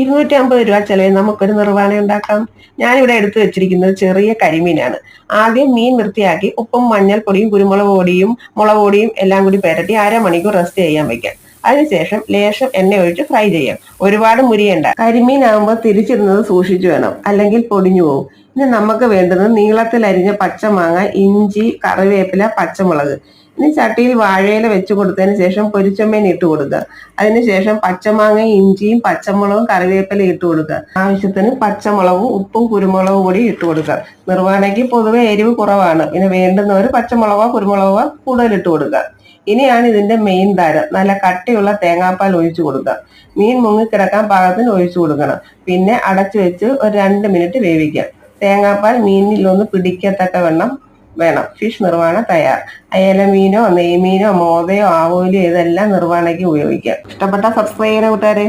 ഇരുന്നൂറ്റി അമ്പത് രൂപ ചെലവിൽ നമുക്കൊരു നിർവാണ ഉണ്ടാക്കാം. ഞാനിവിടെ എടുത്തു വെച്ചിരിക്കുന്നത് ചെറിയ കരിമീനാണ്. ആദ്യം മീൻ വൃത്തിയാക്കി ഉപ്പും മഞ്ഞൾപ്പൊടിയും കുരുമുളക് പൊടിയും മുളക് പൊടിയും എല്ലാം കൂടി പെരട്ടി അരമണിക്കൂർ റെസ്റ്റ് ചെയ്യാൻ വെക്കാം. അതിനുശേഷം ലേശം എണ്ണ ഒഴിച്ച് ഫ്രൈ ചെയ്യാം. ഒരുപാട് മുരിയണ്ട. കരിമീനാകുമ്പോൾ തിരിച്ചിരുന്നത് സൂക്ഷിച്ചു വേണം. അല്ലെങ്കിൽ പൊടിഞ്ഞു പോകും ഇനി നമുക്ക് വേണ്ടത് നീളത്തിൽ അരിഞ്ഞ പച്ചമാങ്ങ ഇഞ്ചി കറിവേപ്പില പച്ചമുളക്. ഇനി ചട്ടിയിൽ വാഴയില വെച്ച് കൊടുത്തതിന് ശേഷം പൊരിച്ചമ്മേൻ ഇട്ട് കൊടുക്കുക. അതിനുശേഷം പച്ചമാങ്ങ ഇഞ്ചിയും പച്ചമുളകും കറിവേപ്പില ഇട്ട് കൊടുക്കുക. ആവശ്യത്തിന് പച്ചമുളകും ഉപ്പും കുരുമുളകും കൂടി ഇട്ട് കൊടുക്കുക. നിർവാണയ്ക്ക് പൊതുവെ എരിവ് കുറവാണ്. ഇനി വേണ്ടുന്നവർ പച്ചമുളകോ കുരുമുളകോ കൂടുതൽ ഇട്ട് കൊടുക്കുക. ഇനിയാണ് ഇതിന്റെ മെയിൻ താരം നല്ല കട്ടിയുള്ള തേങ്ങാപ്പാൽ ഒഴിച്ചു കൊടുക്കുക. മീൻ മുങ്ങിക്കിടക്കാൻ പാകത്തിന് ഒഴിച്ചു കൊടുക്കണം. പിന്നെ അടച്ചു വെച്ച് ഒരു രണ്ട് മിനിറ്റ് വേവിക്കാം തേങ്ങാപ്പാൽ മീനിലൊന്ന് പിടിക്കത്തക്ക വണ്ണം വേണം. ഫിഷ് നിർവാണ തയ്യാർ. അയല മീനോ നെയ്മീനോ മോതയോ ആവോലിയോ ഇതെല്ലാം നിർവാണയ്ക്ക് ഉപയോഗിക്കാം ഇഷ്ടപ്പെട്ട സബ്സ്ക്രൈബ് ചെയ്യണ കൂട്ടുകാരെ.